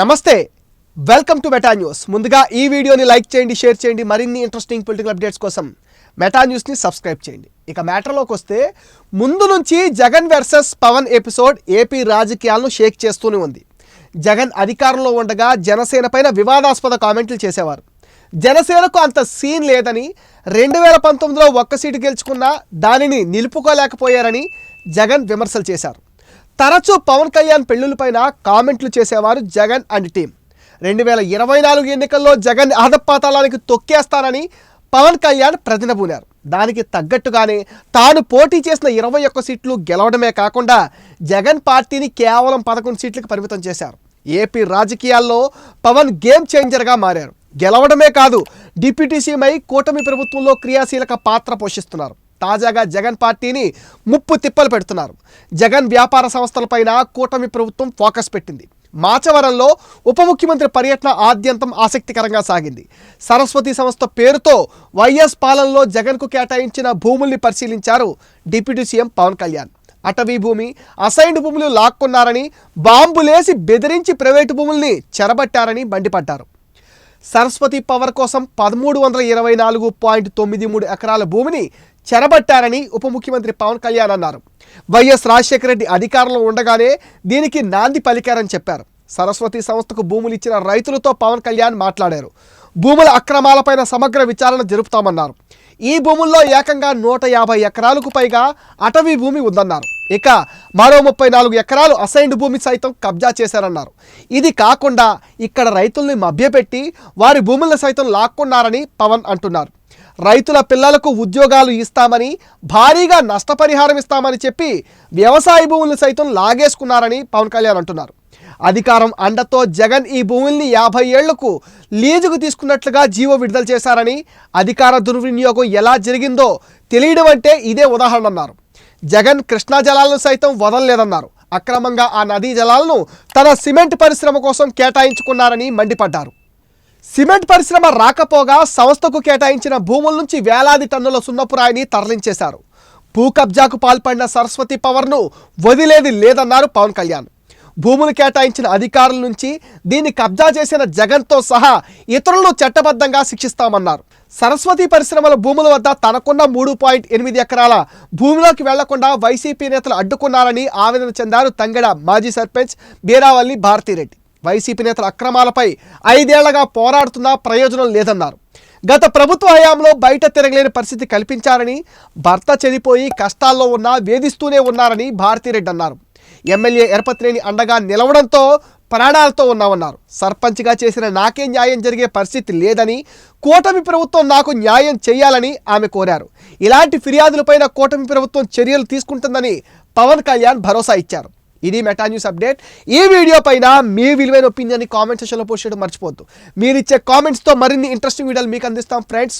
నమస్తే welcome to meta news. ముందుగా ఈ వీడియోని లైక్ చేయండి షేర్ చేయండి మరిన్ని ఇంట్రెస్టింగ్ పొలిటికల్ అప్డేట్స్ కోసం మెటా న్యూస్ని సబ్స్క్రైబ్ చేయండి. ఇక మ్యాటర్లోకి వస్తే ముందు నుంచి Jagan versus Pawan episode AP రాజకీయాలను షేక్ చేస్తూనే ఉంది. జగన్ అధికారంలో ఉండగా జనసేన పైన వివాదాస్పద కామెంట్లు చేసేవారు. జనసేనకు అంత సీన్ లేదని రెండు వేల పంతొమ్మిదిలో ఒక్క సీటు గెలుచుకున్నా దానిని నిలుపుకోలేకపోయారని జగన్ విమర్శలు చేశారు. తరచూ పవన్ కళ్యాణ్ పెళ్ళిపైన కామెంట్లు చేసేవారు జగన్ అండ్ టీం. రెండు వేల ఇరవై నాలుగు ఎన్నికల్లో జగన్ అధపాతాళానికి తొక్కేస్తానని పవన్ కళ్యాణ్ ప్రతినబూనారు. దానికి తగ్గట్టుగానే తాను పోటీ చేసిన ఇరవై ఒక్క సీట్లు గెలవడమే కాకుండా జగన్ పార్టీని కేవలం పదకొండు సీట్లకు పరిమితం చేశారు. ఏపీ రాజకీయాల్లో పవన్ గేమ్ చేంజర్గా మారారు. గెలవడమే కాదు డిప్యూటీ సీఎం కూటమి ప్రభుత్వంలో క్రియాశీలక పాత్ర పోషిస్తున్నారు. తాజాగా జగన్ పార్టీని ముప్పు తిప్పలు పెడుతున్నారు. జగన్ వ్యాపార సంస్థలపైన కూటమి ప్రభుత్వం ఫోకస్ పెట్టింది. మాచవరంలో ఉప ముఖ్యమంత్రి పర్యటన ఆద్యంతం ఆసక్తికరంగా సాగింది. సరస్వతి సంస్థ పేరుతో వైఎస్ పాలనలో జగన్కు కేటాయించిన భూముల్ని పరిశీలించారు డిప్యూటీ సీఎం పవన్ కళ్యాణ్. అటవీ భూమి అసైన్డ్ భూములు లాక్కున్నారని బాంబులేసి బెదిరించి ప్రైవేటు భూముల్ని చెరబట్టారని మండిపడ్డారు. సరస్వతి పవర్ కోసం పదమూడు వందల ఇరవై నాలుగు పాయింట్ తొమ్మిది మూడు ఎకరాల భూమిని చెరబట్టారని ఉప ముఖ్యమంత్రి పవన్ కళ్యాణ్ అన్నారు. వైఎస్ రాజశేఖర రెడ్డి అధికారంలో ఉండగానే దీనికి నాంది పలికారని చెప్పారు. సరస్వతి సంస్థకు భూములు ఇచ్చిన రైతులతో పవన్ కళ్యాణ్ మాట్లాడారు. భూముల అక్రమాలపైన సమగ్ర విచారణ జరుపుతామన్నారు. ఈ భూముల్లో ఏకంగా నూట యాభై ఎకరాలకు పైగా అటవీ భూమి ఉందన్నారు. ఇక మరో ముప్పై నాలుగు ఎకరాలు అసైన్డ్ భూమి సైతం కబ్జా చేశారన్నారు. ఇది కాకుండా ఇక్కడ రైతుల్ని మభ్యపెట్టి వారి భూములను సైతం లాక్కున్నారని పవన్ అంటున్నారు. రైతుల పిల్లలకు ఉద్యోగాలు ఇస్తామని భారీగా నష్టపరిహారం ఇస్తామని చెప్పి వ్యవసాయ భూములను సైతం లాగేసుకున్నారని పవన్ కళ్యాణ్ అంటున్నారు. అధికారం అండతో జగన్ ఈ భూముల్ని యాభై ఏళ్ళకు లీజుకు తీసుకున్నట్లుగా జీవో విడుదల చేశారని అధికార దుర్వినియోగం ఎలా జరిగిందో తెలియడం అంటే ఇదే ఉదాహరణ అన్నారు జగన్ కృష్ణా జలాలను సైతం వదలలేదన్నారు. అక్రమంగా ఆ నదీ జలాలను తన సిమెంట్ పరిశ్రమ కోసం కేటాయించుకున్నారని మండిపడ్డారు. సిమెంట్ పరిశ్రమ రాకపోగా సంస్థకు కేటాయించిన భూముల నుంచి వేలాది టన్నుల సున్నపురాయిని తరలించేశారు. భూ కబ్జాకు పాల్పడిన సరస్వతి పవర్ను వదిలేది లేదన్నారు పవన్ కళ్యాణ్. భూములు కేటాయించిన అధికారుల నుంచి దీన్ని కబ్జా చేసిన జగన్తో సహా ఇతరులను చట్టబద్ధంగా శిక్షిస్తామన్నారు. సరస్వతి పరిశ్రమల భూముల వద్ద తనకున్న మూడు పాయింట్ ఎనిమిది ఎకరాల భూమిలోకి వెళ్ళకుండా వైసీపీ నేతలు అడ్డుకున్నారని ఆవేదన చెందారు తంగెడ మాజీ సర్పంచ్ బీరావల్లి భారతిరెడ్డి. వైసీపీ నేతల అక్రమాలపై ఐదేళ్ళగా పోరాడుతున్నా ప్రయోజనం లేదన్నారు. గత ప్రభుత్వ హయాంలో బయట తిరగలేని పరిస్థితి కల్పించారని భర్త చనిపోయి కష్టాల్లో ఉన్నా వేధిస్తూనే ఉన్నారని భారతిరెడ్డి అన్నారు. ఎమ్మెల్యే ఎరపతినేని అండగా నిలవడంతో ప్రాణాలతో ఉన్నామన్నారు. సర్పంచ్గా చేసిన నాకే న్యాయం జరిగే పరిస్థితి లేదని కూటమి ప్రభుత్వం నాకు న్యాయం చేయాలని ఆమె కోరారు. ఇలాంటి ఫిర్యాదులపైన కూటమి ప్రభుత్వం చర్యలు తీసుకుంటుందని పవన్ కళ్యాణ్ భరోసా ఇచ్చారు. ఇది మెటా న్యూస్ అప్డేట్. ఈ వీడియో పైన మీ విలువైన ఒపీనియన్ కామెంట్ సెక్షన్లో పోస్ట్ చేయడం మర్చిపోవద్దు. మీరు ఇచ్చే కామెంట్స్తో మరిన్ని ఇంట్రెస్టింగ్ వీడియోలు మీకు అందిస్తాం ఫ్రెండ్స్.